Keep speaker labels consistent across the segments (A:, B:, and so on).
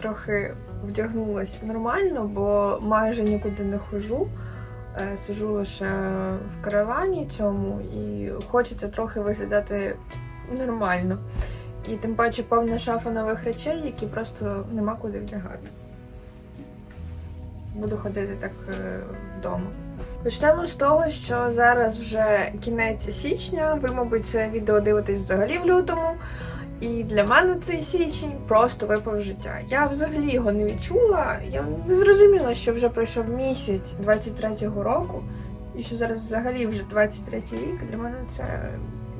A: Трохи вдягнулася нормально, бо майже нікуди не хожу. Е, Сижу лише в каравані цьому і хочеться трохи виглядати нормально. І тим паче повна шафа нових речей, які просто нема куди вдягати. Буду ходити так е, вдома. Почнемо з того, що зараз вже кінець січня. Ви, мабуть, це відео дивитесь взагалі в лютому. І для мене цей січень просто випав життя. Я взагалі його не відчула. Я не зрозуміла, що вже пройшов місяць 23-го року, і що зараз взагалі вже 23-й рік. Для мене це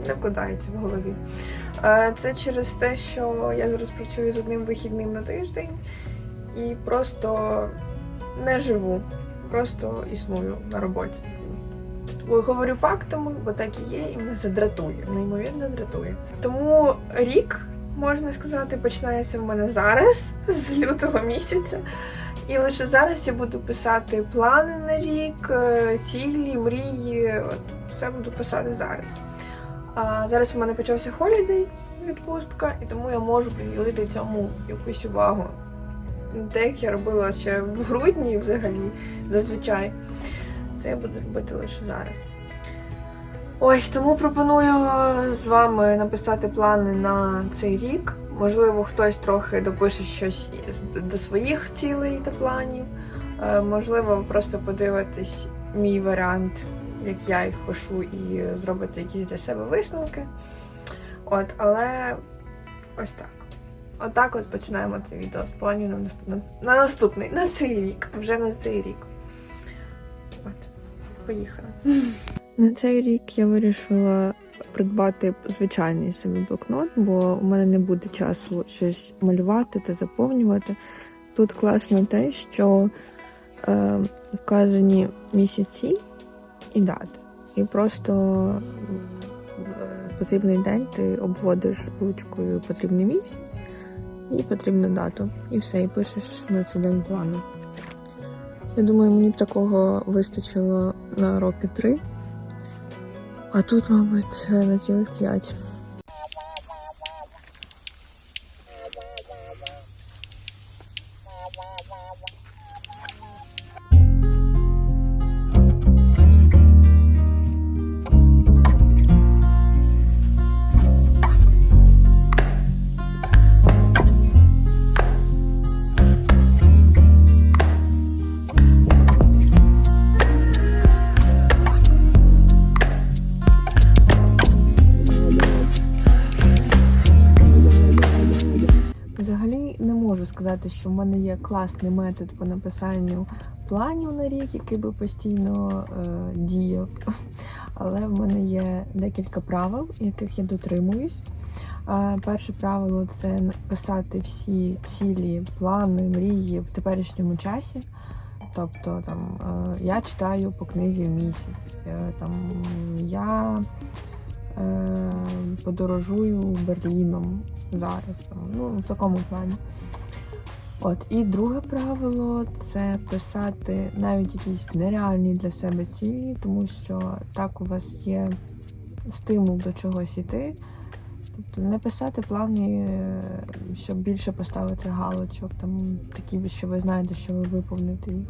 A: не вкладається в голові. Е, Це через те, що я зараз працюю з одним вихідним на тиждень і просто не живу, просто існую на роботі. Говорю фактами, бо так і є, і мене це дратує, неймовірно дратує. Тому рік, можна сказати, починається в мене зараз, з лютого місяця. І лише зараз я буду писати плани на рік, е, цілі, мрії. От все буду писати зараз. А зараз в мене почався холідей, відпустка, і тому я можу приділити цьому якусь увагу. Те, як я робила ще в грудні взагалі, зазвичай. Це я буду робити лише зараз. Ось тому пропоную з вами написати плани на цей рік. Можливо, хтось трохи допише щось до своїх цілей та планів. Е, Можливо, просто подивитесь мій варіант, як я їх пишу, і зробите якісь для себе висновки. От, але ось так. Отак от починаємо це відео з планів на наступний, на цей рік, вже на цей рік. Поїхали. На цей рік я вирішила придбати звичайний собі блокнот, бо у мене не буде часу щось малювати та заповнювати. Тут класно те, що е, вказані місяці і дати. І просто в потрібний день ти обводиш ручкою потрібний місяць і потрібну дату. І все, і пишеш на цей день плану. Я думаю, мені б такого вистачило на роки три. А тут, мабуть, на цілих п'ять. Сказати, що в мене є класний метод по написанню планів на рік, який би постійно е, діяв. Але в мене є декілька правил, яких я дотримуюсь. Перше правило це писати всі цілі, плани, мрії в теперішньому часі. Тобто там е, я читаю по книзі в місяць, е, там я е, подорожую Берліном зараз. Там, ну, в такому плані. От, і друге правило це писати навіть якісь нереальні для себе цілі, тому що так у вас є стимул до чогось іти. Тобто не писати плани, е, щоб більше поставити галочок, там такі, що ви знаєте, що ви виповните їх.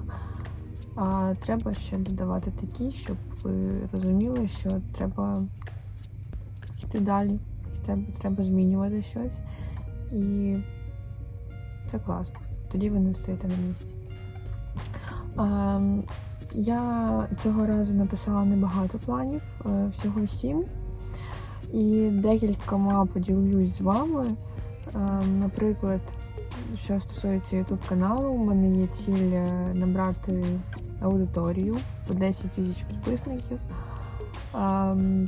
A: А треба ще додавати такі, щоб ви розуміли, що треба йти далі, треба, треба змінювати щось. І це класно. Тоді ви не стоїте на місці. А, я цього разу написала небагато планів, е, всього сім. І декількома поділюсь з вами. Е, Наприклад, що стосується YouTube каналу, у мене є ціль е, набрати аудиторію по 10 тисяч підписників.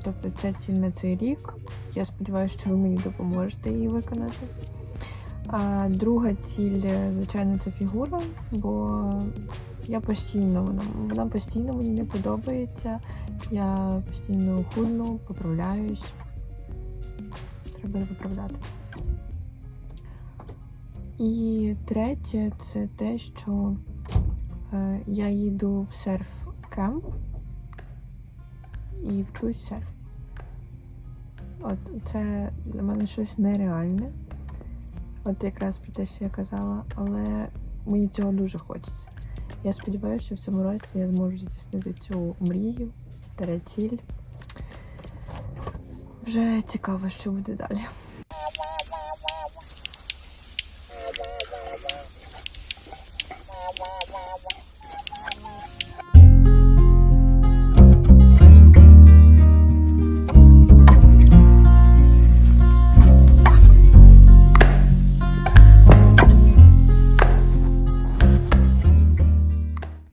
A: Тобто це ціль на цей рік. Я сподіваюся, що ви мені допоможете її виконати. А друга ціль, звичайно, це фігура, бо я постійно, вона, вона постійно мені не подобається. Я постійно худну, поправляюсь. Треба виправляти. І третє це те, що е, я їду в серф-кемп і вчусь серф. От це для мене щось нереальне. От якраз про те, що я казала, але мені цього дуже хочеться. Я сподіваюся, що в цьому році я зможу здійснити цю мрію ціль. Вже цікаво, що буде далі. Wow, wow.